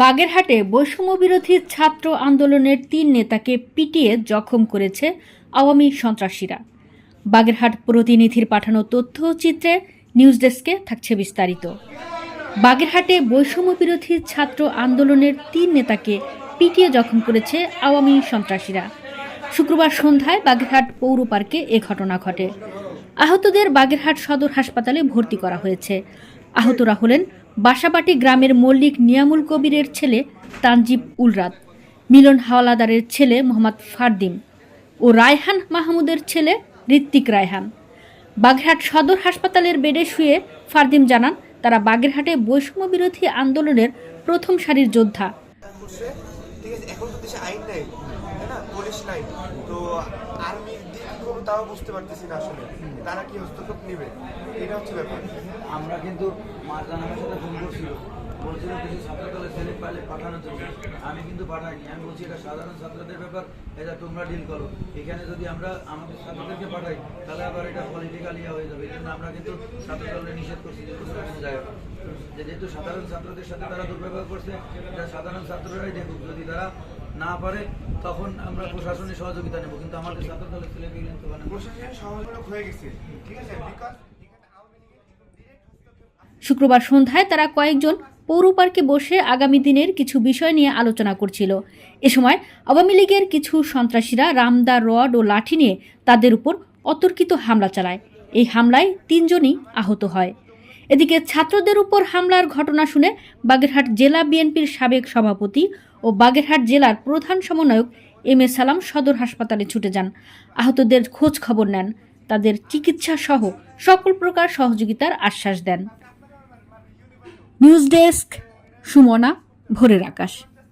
বাগেরহাটে বৈষম্য বিরোধী ছাত্র আন্দোলনের তিন নেতাকে পিটিয়ে জখম করেছে আওয়ামী সন্ত্রাসীরা। বাগেরহাট প্রতিনিধির পাঠানো তথ্য ও চিত্রে নিউজ ডেস্কে থাকছে বিস্তারিত। বাগেরহাটে বৈষম্য বিরোধী ছাত্র আন্দোলনের তিন নেতাকে পিটিয়ে জখম করেছে আওয়ামী সন্ত্রাসীরা। শুক্রবার সন্ধ্যায় বাগেরহাট পৌর পার্কে এ ঘটনা ঘটে। আহতদের বাগেরহাট সদর হাসপাতালে ভর্তি করা হয়েছে। আহতরা হলেন বাসাবাটি গ্রামের মল্লিক নিয়ামুল কবিরের ছেলে তানজিব উলরাত, মিলন হাওলাদারের ছেলে মোহাম্মদ ফারদিম ও রায়হান মাহমুদের ছেলে ঋত্বিক রায়হান। বাগেরহাট সদর হাসপাতালের বেডে শুয়ে ফারদিম জানান, তারা বাগেরহাটে বৈষম্য বিরোধী আন্দোলনের প্রথম সারির যোদ্ধা। তাই নাই। তো আর্মি দিয়ে কি করব তাও বুঝতে পারতেছি না আসলে। তারা কি হস্তক্ষেপ নেবে? এটা হচ্ছে ব্যাপার। আমরা কিন্তু মারজান আমার সাথে ফোন করছিল। বলছিল কিছু ছাত্রদলের ছেলে পাইলে পাঠানোর জন্য। আমি কিন্তু পাঠাইনি। আমি বলছি, এটা সাধারণ ছাত্রদের ব্যাপার। এটা তোমরা ডিল করো। এখানে যদি আমরা আমাদের ছাত্রদেরকে পাঠাই, তাহলে আবার এটা পলিটিক্যাল ইয়ে হয়ে যাবে। এই জন্য আমরা কিন্তু ছাত্রদলের নিষেধ করছি যে কোনো জায়গা যেহেতু সাধারণ ছাত্রদের সাথে তারা দুর্ব্যবহার করছে এটা সাধারণ ছাত্ররাই দেখুক। যদি তারা না পারে তখন আমরা প্রশাসনের সহযোগিতা নেব। কিন্তু আমাদের ছাত্রদলের ছেলেকে কিন্তু মানে প্রশাসনের সহযোগিতা হয়ে গেছে। ঠিক আছে? বিকজ শুক্রবার সন্ধ্যায় তারা কয়েকজন পৌর পার্কে বসে আগামী দিনের কিছু বিষয় নিয়ে আলোচনা করছিল। এ সময় আওয়ামী লীগের কিছু সন্ত্রাসীরা রামদা রড ও লাঠি নিয়ে তাদের উপর অতর্কিত হামলা চালায়। এই হামলায় তিনজনই আহত হয়। এদিকে ছাত্রদের উপর হামলার ঘটনা শুনে বাগেরহাট জেলা বিএনপির সাবেক সভাপতি ও বাগেরহাট জেলার প্রধান সমন্বয়ক এম এ সালাম সদর হাসপাতালে ছুটে যান। আহতদের খোঁজ খবর নেন। তাদের চিকিৎসা সহ সকল প্রকার সহযোগিতার আশ্বাস দেন। নিউজ ডেস্ক, সুমনা, ভোরের আকাশ।